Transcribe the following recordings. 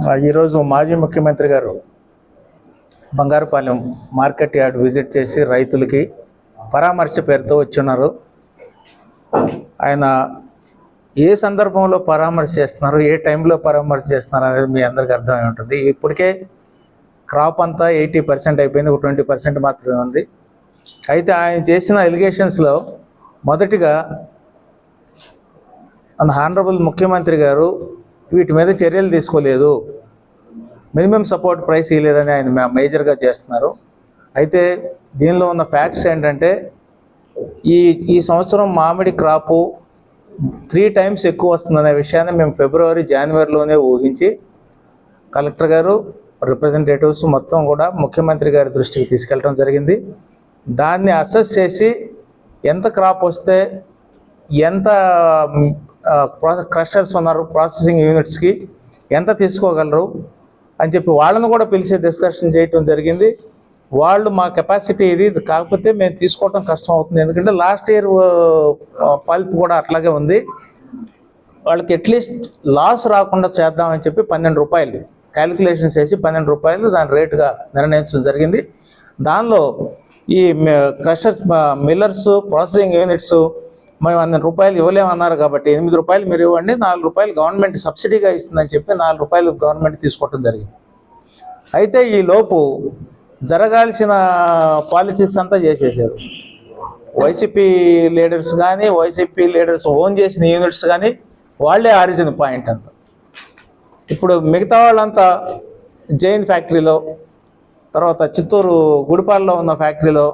ఈరోజు మాజీ ముఖ్యమంత్రి గారు బంగారుపాలెం మార్కెట్ యార్డ్ విజిట్ చేసి రైతులకి పరామర్శ పేరుతో వచ్చున్నారు. ఆయన ఏ సందర్భంలో పరామర్శ చేస్తున్నారు ఏ టైంలో పరామర్శ చేస్తున్నారు అనేది మీ అందరికీ అర్థమై ఉంటుంది. ఇప్పటికే క్రాప్ అంతా ఎయిటీ పర్సెంట్ అయిపోయింది ఒక ట్వంటీ పర్సెంట్ మాత్రమే ఉంది. అయితే ఆయన చేసిన ఎలిగేషన్స్లో మొదటిగా మన హానరబుల్ ముఖ్యమంత్రి గారు వీటి మీద చర్యలు తీసుకోలేదు. మినిమం సపోర్ట్ ప్రైస్ ఇవ్వలేదని ఆయన మేజర్గా చేస్తున్నారు. అయితే దీనిలో ఉన్న ఫ్యాక్ట్స్ ఏంటంటే ఈ ఈ సంవత్సరం మామిడి క్రాపు త్రీ టైమ్స్ ఎక్కువ వస్తుందనే విషయాన్ని మేము ఫిబ్రవరి జనవరిలోనే ఊహించి కలెక్టర్ గారు రిప్రజెంటేటివ్స్ మొత్తం కూడా ముఖ్యమంత్రి గారి దృష్టికి తీసుకెళ్ళడం జరిగింది. దాన్ని అసెస్ చేసి ఎంత క్రాప్ వస్తే ఎంత క్రషర్స్ ఉన్నారు ప్రాసెసింగ్ యూనిట్స్కి ఎంత తీసుకోగలరు అని చెప్పి వాళ్ళను కూడా పిలిచి డిస్కషన్ చేయటం జరిగింది. వాళ్ళు మా కెపాసిటీ ఇది కాకపోతే మేము తీసుకోవటం కష్టం అవుతుంది. ఎందుకంటే లాస్ట్ ఇయర్ పల్ప్ కూడా అట్లాగే ఉంది. వాళ్ళకి అట్లీస్ట్ లాస్ రాకుండా చేద్దామని చెప్పి పన్నెండు రూపాయలు క్యాలిక్యులేషన్స్ వేసి పన్నెండు రూపాయలు దాని రేటుగా నిర్ణయించడం జరిగింది. దానిలో ఈ క్రషర్స్ మిల్లర్స్ ప్రాసెసింగ్ యూనిట్స్ మేము అన్ని రూపాయలు ఇవ్వలేమన్నారు కాబట్టి ఎనిమిది రూపాయలు మీరు ఇవ్వండి నాలుగు రూపాయలు గవర్నమెంట్ సబ్సిడీగా ఇస్తుందని చెప్పి నాలుగు రూపాయలు గవర్నమెంట్ తీసుకోవడం జరిగింది. అయితే ఈ లోపు జరగాల్సిన పాలిటిక్స్ అంతా చేసేసారు. వైసీపీ లీడర్స్ కానీ వైసీపీ లీడర్స్ ఓన్ చేసిన యూనిట్స్ కానీ వాళ్ళే ఆరిజిన్ పాయింట్ అంతా. ఇప్పుడు మిగతా వాళ్ళంతా జైన్ ఫ్యాక్టరీలో తర్వాత చిత్తూరు గుడిపాల్లో ఉన్న ఫ్యాక్టరీలో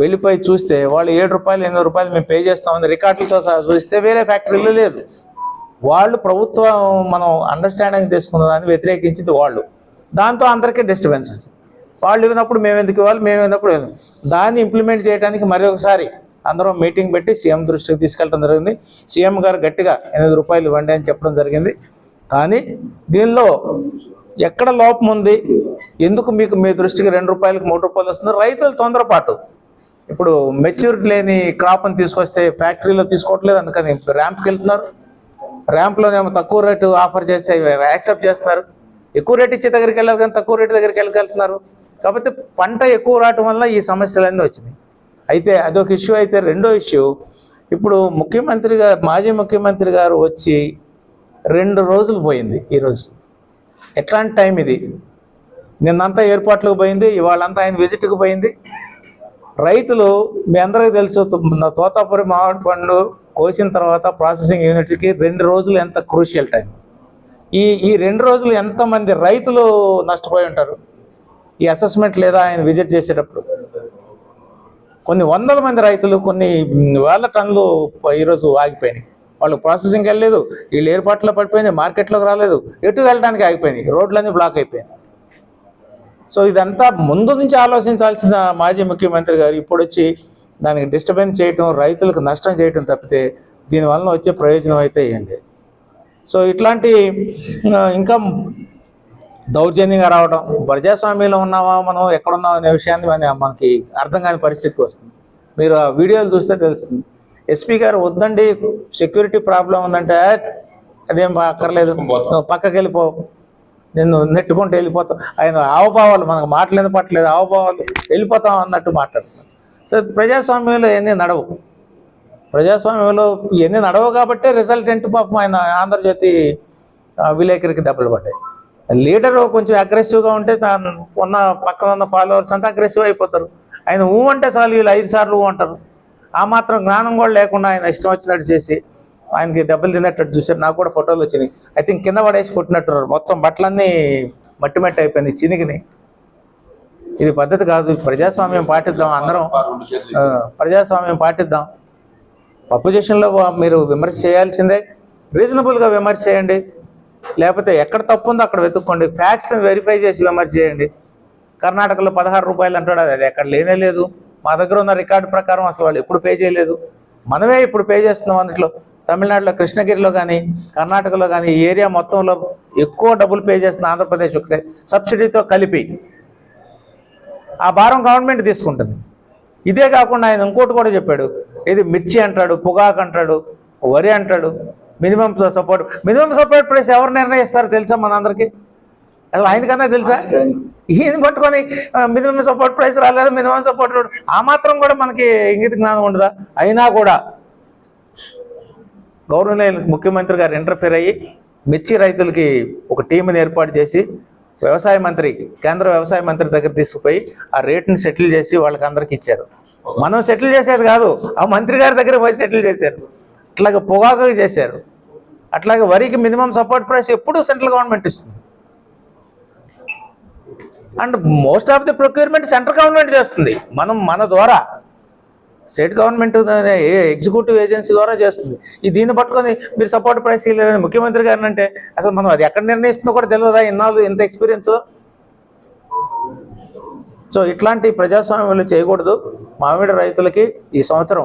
వెళ్ళిపోయి చూస్తే వాళ్ళు ఏడు రూపాయలు ఎనిమిది రూపాయలు మేము పే చేస్తామని రికార్డులతో సహా చూస్తే వేరే ఫ్యాక్టరీలు లేదు. వాళ్ళు ప్రభుత్వం మనం అండర్స్టాండింగ్ తీసుకున్న దాన్ని వ్యతిరేకించింది వాళ్ళు. దాంతో అందరికీ డిస్టర్బెన్స్ వచ్చింది. వాళ్ళు ఇవ్వనప్పుడు మేము ఎందుకు ఇవ్వాలి మేము ఇవ్వనప్పుడు దాన్ని ఇంప్లిమెంట్ చేయడానికి మరి ఒకసారి అందరం మీటింగ్ పెట్టి సీఎం దృష్టికి తీసుకెళ్ళడం జరిగింది. సీఎం గారు గట్టిగా ఎనిమిది రూపాయలు ఇవ్వండి అని చెప్పడం జరిగింది. కానీ దీనిలో ఎక్కడ లోపం ఉంది? ఎందుకు మీకు మీ దృష్టికి రెండు రూపాయలకు మూడు రూపాయలు వస్తుంది? రైతుల తొందరపాటు. ఇప్పుడు మెచ్యూరిటీ లేని క్రాప్ని తీసుకొస్తే ఫ్యాక్టరీలో తీసుకోవట్లేదు అందుకని ర్యాంప్కి వెళ్తున్నారు. ర్యాంప్లోనేమో తక్కువ రేటు ఆఫర్ చేస్తే యాక్సెప్ట్ చేస్తున్నారు. ఎక్కువ రేట్ ఇచ్చే దగ్గరికి వెళ్ళాలి కానీ తక్కువ రేటు దగ్గరికి వెళ్ళగలుగుతున్నారు కాబట్టి పంట ఎక్కువ రావటం వల్ల ఈ సమస్యలన్నీ వచ్చినాయి. అయితే అదొక ఇష్యూ అయితే రెండో ఇష్యూ ఇప్పుడు ముఖ్యమంత్రి గారు మాజీ ముఖ్యమంత్రి గారు వచ్చి రెండు రోజులు పోయింది ఈరోజు ఎట్లాంటి టైం ఇది? నిన్నంతా ఏర్పాట్లకు పోయింది ఇవాళంతా ఆయన విజిట్కి పోయింది. రైతులు మీ అందరికీ తెలుసు తోతాపురి మామిడి పండు కోసిన తర్వాత ప్రాసెసింగ్ యూనిట్కి రెండు రోజులు ఎంత క్రూషియల్ టైం ఈ ఈ రెండు రోజులు ఎంతమంది రైతులు నష్టపోయి ఉంటారు? ఈ అసెస్మెంట్ లేదా ఆయన విజిట్ చేసేటప్పుడు? కొన్ని వందల మంది రైతులు కొన్ని వేల టన్నులు ఈరోజు ఆగిపోయినాయి. వాళ్ళు ప్రాసెసింగ్కి వెళ్ళలేదు వీళ్ళు ఏర్పాట్లో పడిపోయింది మార్కెట్లోకి రాలేదు ఎటు వెళ్ళడానికి ఆగిపోయింది రోడ్లన్నీ బ్లాక్ అయిపోయింది సో ఇదంతా ముందు నుంచి ఆలోచించాల్సిన మాజీ ముఖ్యమంత్రి గారు ఇప్పుడు వచ్చి దానికి డిస్టర్బెన్స్ చేయటం రైతులకు నష్టం చేయటం తప్పితే దీనివల్ల వచ్చే ప్రయోజనం అయితే ఏం లేదు సో ఇట్లాంటి ఇంకా దౌర్జన్యంగా రావడం ప్రజాస్వామ్యంలో ఉన్నామా మనం ఎక్కడున్నాం అనే విషయాన్ని మన మనకి అర్థం కాని పరిస్థితికి వస్తుంది. మీరు ఆ వీడియోలు చూస్తే తెలుస్తుంది. ఎస్పీ గారు వద్దండి సెక్యూరిటీ ప్రాబ్లం ఉందంటే అదేం అక్కర్లేదు. పక్కకి వెళ్ళిపో నిన్ను నెట్టుకుంటూ వెళ్ళిపోతాం ఆయన ఆవభావాలు మనకు మాటలేదు పట్టలేదు? ఆవభావాలు వెళ్ళిపోతాం అన్నట్టు మాట్లాడుతున్నాం సో ప్రజాస్వామ్యంలో ఎన్ని నడవు. ప్రజాస్వామ్యంలో ఎన్ని నడవు కాబట్టే రిజల్టెంట్ పాపం ఆయన ఆంధ్రజ్యోతి విలేకరికి దెబ్బలు పడ్డాయి. లీడరు కొంచెం అగ్రెసివ్గా ఉంటే తాను ఉన్న పక్కన ఉన్న ఫాలోవర్స్ అంతా అగ్రెసివ్ అయిపోతారు. ఆయన ఊ అంటే చాలు వీళ్ళు ఐదు సార్లు ఊ అంటారు. ఆ మాత్రం జ్ఞానం కూడా లేకుండా ఆయన ఇష్టం వచ్చినట్టు చేసి ఆయనకి దెబ్బలు తిన్నట్టు చూశారు. నాకు కూడా ఫోటోలు వచ్చినాయి. ఐ థింక్ కింద పడేసి కొట్టినట్టున్నారు. మొత్తం బట్టలన్నీ మట్టి మట్టి అయిపోయింది చినిగినాయి ఇది పద్ధతి కాదు. ప్రజాస్వామ్యం పాటిద్దాం అందరం. ప్రజాస్వామ్యం పాటిద్దాం. అపోజిషన్లో మీరు విమర్శ చేయాల్సిందే. రీజనబుల్గా విమర్శ చేయండి. లేకపోతే ఎక్కడ తప్పు ఉందో అక్కడ వెతుక్కోండి. ఫ్యాక్ట్స్ని వెరిఫై చేసి విమర్శ చేయండి. కర్ణాటకలో పదహారు రూపాయలు అంటాడు. అది ఎక్కడ లేనే లేదు. మా దగ్గర ఉన్న రికార్డు ప్రకారం అసలు వాళ్ళు ఎప్పుడు పే చేయలేదు. మనమే ఇప్పుడు పే చేస్తున్నాం అందులో తమిళనాడులో కృష్ణగిరిలో కానీ కర్ణాటకలో కానీ ఈ ఏరియా మొత్తంలో ఎక్కువ డబ్బులు పే చేస్తున్న ఆంధ్రప్రదేశ్ ఒకటే సబ్సిడీతో కలిపి ఆ భారం గవర్నమెంట్ తీసుకుంటుంది. ఇదే కాకుండా ఆయన ఇంకోటి కూడా చెప్పాడు. ఇది మిర్చి అంటాడు పొగాకు అంటాడు వరి అంటాడు minimum support. Minimum support price ఎవరు నిర్ణయిస్తారో తెలుసా మనందరికీ అసలు ఆయనకన్నా తెలుసా? ఈయన పట్టుకొని మినిమం సపోర్ట్ ప్రైస్ రాలేదు మినిమం సపోర్ట్ ఆ మాత్రం కూడా మనకి ఇంగిత జ్ఞానం ఉండదా? అయినా కూడా గౌరవనీయ ముఖ్యమంత్రి గారు ఇంటర్ఫీర్ అయ్యి మిర్చి రైతులకి ఒక టీంని ఏర్పాటు చేసి వ్యవసాయ మంత్రి కేంద్ర వ్యవసాయ మంత్రి దగ్గర తీసుకుపోయి ఆ రేట్ని సెటిల్ చేసి వాళ్ళకి అందరికి ఇచ్చారు. మనం సెటిల్ చేసేది కాదు ఆ మంత్రి గారి దగ్గర పోయి సెటిల్ చేశారు. అట్లాగే పొగాకు చేశారు. అట్లాగే వరికి మినిమం సపోర్ట్ ప్రైస్ ఎప్పుడు సెంట్రల్ గవర్నమెంట్ ఇస్తుంది. And most of the procurement central government చేస్తుంది. మనం మన ద్వారా స్టేట్ గవర్నమెంట్ ఎగ్జిక్యూటివ్ ఏజెన్సీ ద్వారా చేస్తుంది. ఈ దీన్ని పట్టుకొని మీరు సపోర్ట్ ప్రైస్ లేదని ముఖ్యమంత్రి గారిని అంటే అసలు మనం అది ఎక్కడ నిర్ణయిస్తుందో కూడా తెలియదా ఇన్నాళ్ళు ఇంత ఎక్స్పీరియన్స్ సో ఇట్లాంటి ప్రజాస్వామ్యంలో చేయకూడదు. మామిడి రైతులకి ఈ సంవత్సరం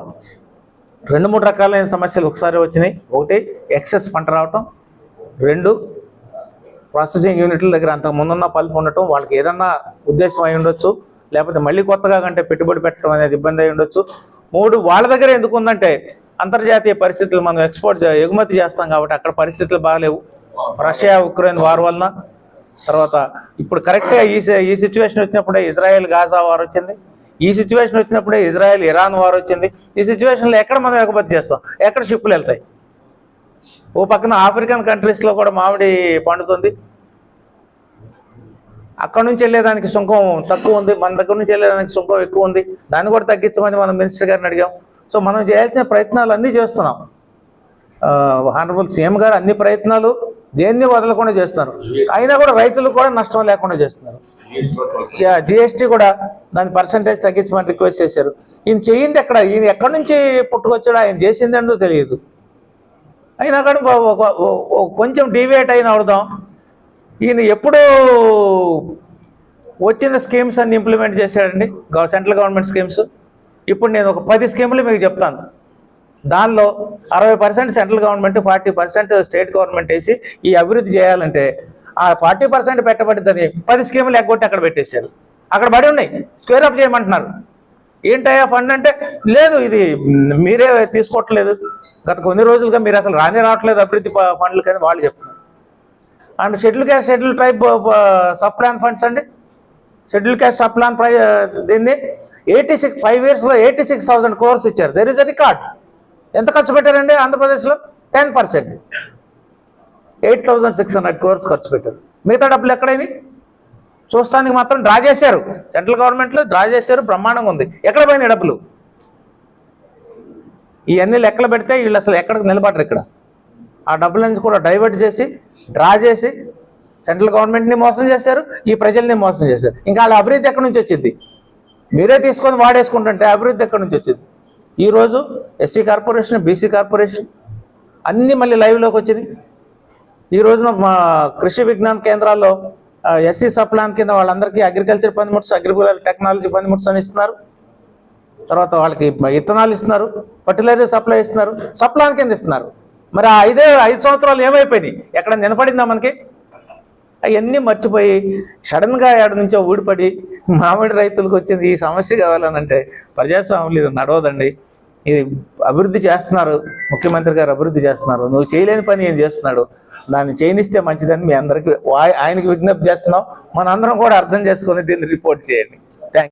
రెండు మూడు రకాలైన సమస్యలు ఒకసారి వచ్చినాయి. ఒకటి ఎక్సెస్ పంట రావటం. రెండు ప్రాసెసింగ్ యూనిట్ల దగ్గర అంతకు ముందున్న పల్పు ఉండటం. వాళ్ళకి ఏదన్నా ఉద్దేశం అయి ఉండొచ్చు. లేకపోతే మళ్ళీ కొత్తగా కంటే పెట్టుబడి పెట్టడం అనేది ఇబ్బంది అయి ఉండొచ్చు. మూడు వాళ్ళ దగ్గర ఎందుకు ఉందంటే అంతర్జాతీయ పరిస్థితులు మనం ఎక్స్పోర్ట్ ఎగుమతి చేస్తాం కాబట్టి అక్కడ పరిస్థితులు బాగాలేవు రష్యా ఉక్రెయిన్ వార్ వలన. తర్వాత ఇప్పుడు కరెక్ట్గా ఈ ఈ సిచ్యువేషన్ వచ్చినప్పుడే ఇజ్రాయెల్ గాజా వార్ వచ్చింది. ఈ సిచ్యువేషన్ వచ్చినప్పుడే ఇజ్రాయెల్ ఇరాన్ వార్ వచ్చింది. ఈ సిచ్యువేషన్లో ఎక్కడ మనం ఎగుమతి చేస్తాం? ఎక్కడ షిప్పులు వెళ్తాయి? ఓ పక్కన ఆఫ్రికన్ కంట్రీస్లో కూడా మామిడి పండుతుంది. అక్కడ నుంచి వెళ్ళేదానికి సుంకం తక్కువ ఉంది మన దగ్గర నుంచి వెళ్ళేదానికి సుంకం ఎక్కువ ఉంది. దాన్ని కూడా తగ్గించమని మనం మినిస్టర్ గారిని అడిగాం. సో మనం చేయాల్సిన ప్రయత్నాలు అన్నీ చేస్తున్నాం హానరబుల్ సీఎం గారు అన్ని ప్రయత్నాలు దేన్ని వదలకుండా చేస్తున్నారు. అయినా కూడా రైతులు కూడా నష్టం లేకుండా చేస్తున్నారు. జిఎస్టీ కూడా దాని పర్సంటేజ్ తగ్గించమని రిక్వెస్ట్ చేశారు. ఈయన చేయింది ఎక్కడ? ఈయన ఎక్కడి నుంచి పుట్టుకొచ్చాడో ఆయన చేసింది తెలియదు. అయినా కానీ కొంచెం డీవియేట్ అయిన అవుదాం. ఈయన ఎప్పుడు వచ్చిన స్కీమ్స్ అన్ని ఇంప్లిమెంట్ చేశాడండి. Central government schemes. ఇప్పుడు నేను ఒక పది స్కీములు మీకు చెప్తాను. దానిలో అరవై percent central government forty percent state government వేసి ఈ అభివృద్ధి చేయాలంటే ఆ ఫార్టీ పర్సెంట్ పెట్టబడిందని పది స్కీములు ఎగ్గొట్టి అక్కడ పెట్టేశారు. అక్కడ పడి ఉన్నాయి. స్క్వేర్ అప్ చేయమంటున్నారు. ఏంటయ్యా ఫండ్ అంటే లేదు ఇది మీరే తీసుకోవట్లేదు. గత కొన్ని రోజులుగా మీరు అసలు రానే రావట్లేదు అభివృద్ధి ఫండ్లు కానీ వాళ్ళు చెప్తున్నారు. And schedule caste schedule tribe sub plan funds అండి. షెడ్యూల్ క్యాస్ట్ సబ్ ప్లాన్ ప్రై దీన్ని ఎయిటీ సిక్స్ ఫైవ్ ఇయర్స్లో ఎయిటీ సిక్స్ థౌసండ్ కోర్స్ ఇచ్చారు. దెర్ ఇస్ అ రికార్డ్ ఎంత ఖర్చు పెట్టారండి ఆంధ్రప్రదేశ్లో? Ten percent. Eight thousand six hundred crores ఖర్చు పెట్టారు. మిగతా డబ్బులు ఎక్కడైంది? చూస్తానికి మాత్రం డ్రా చేశారు. సెంట్రల్ గవర్నమెంట్లో డ్రా చేశారు బ్రహ్మాండంగా ఉంది. ఎక్కడ పోయింది డబ్బులు? ఇవన్నీ లెక్కలు పెడితే వీళ్ళు అసలు ఎక్కడికి నిలబడరు ఇక్కడ. ఆ డబ్బుల నుంచి కూడా డైవర్ట్ చేసి డ్రా చేసి సెంట్రల్ గవర్నమెంట్ని మోసం చేశారు ఈ ప్రజల్ని మోసం చేశారు. ఇంకా వాళ్ళ అభివృద్ధి ఎక్కడి నుంచి వచ్చింది? మీరే తీసుకొని వాడేసుకుంటుంటే అభివృద్ధి ఎక్కడి నుంచి వచ్చింది? ఈరోజు ఎస్సీ కార్పొరేషన్ బీసీ కార్పొరేషన్ అన్నీ మళ్ళీ లైవ్లోకి వచ్చింది. ఈ రోజున మా కృషి విజ్ఞాన కేంద్రాల్లో ఎస్సీ సప్లాన్ కింద వాళ్ళందరికీ అగ్రికల్చర్ పనిముట్స్ అగ్రికల్చర్ టెక్నాలజీ పనిముట్స్ అని ఇస్తున్నారు. తర్వాత వాళ్ళకి ఇత్తనాలు ఇస్తున్నారు ఫర్టిలైజర్ సప్లై ఇస్తున్నారు సప్లాన్ కింద ఇస్తున్నారు. మరి ఆ ఐదే ఐదు సంవత్సరాలు ఏమైపోయినాయి? ఎక్కడ నిలబడిందా మనకి? అవన్నీ మర్చిపోయి సడన్గా ఏడు నుంచో ఊడిపడి మామిడి రైతులకు వచ్చింది ఈ సమస్య కావాలనంటే ప్రజాస్వామ్యం ఇది నడవదండి. ఇది అభివృద్ధి చేస్తున్నారు ముఖ్యమంత్రి గారు అభివృద్ధి చేస్తున్నారు. నువ్వు చేయలేని పని ఏం చేస్తున్నాడు? దాన్ని చేయనిస్తే మంచిదని మీ అందరికీ ఆయనకి విజ్ఞప్తి చేస్తున్నాం. మనందరం కూడా అర్థం చేసుకొని దీన్ని రిపోర్ట్ చేయండి.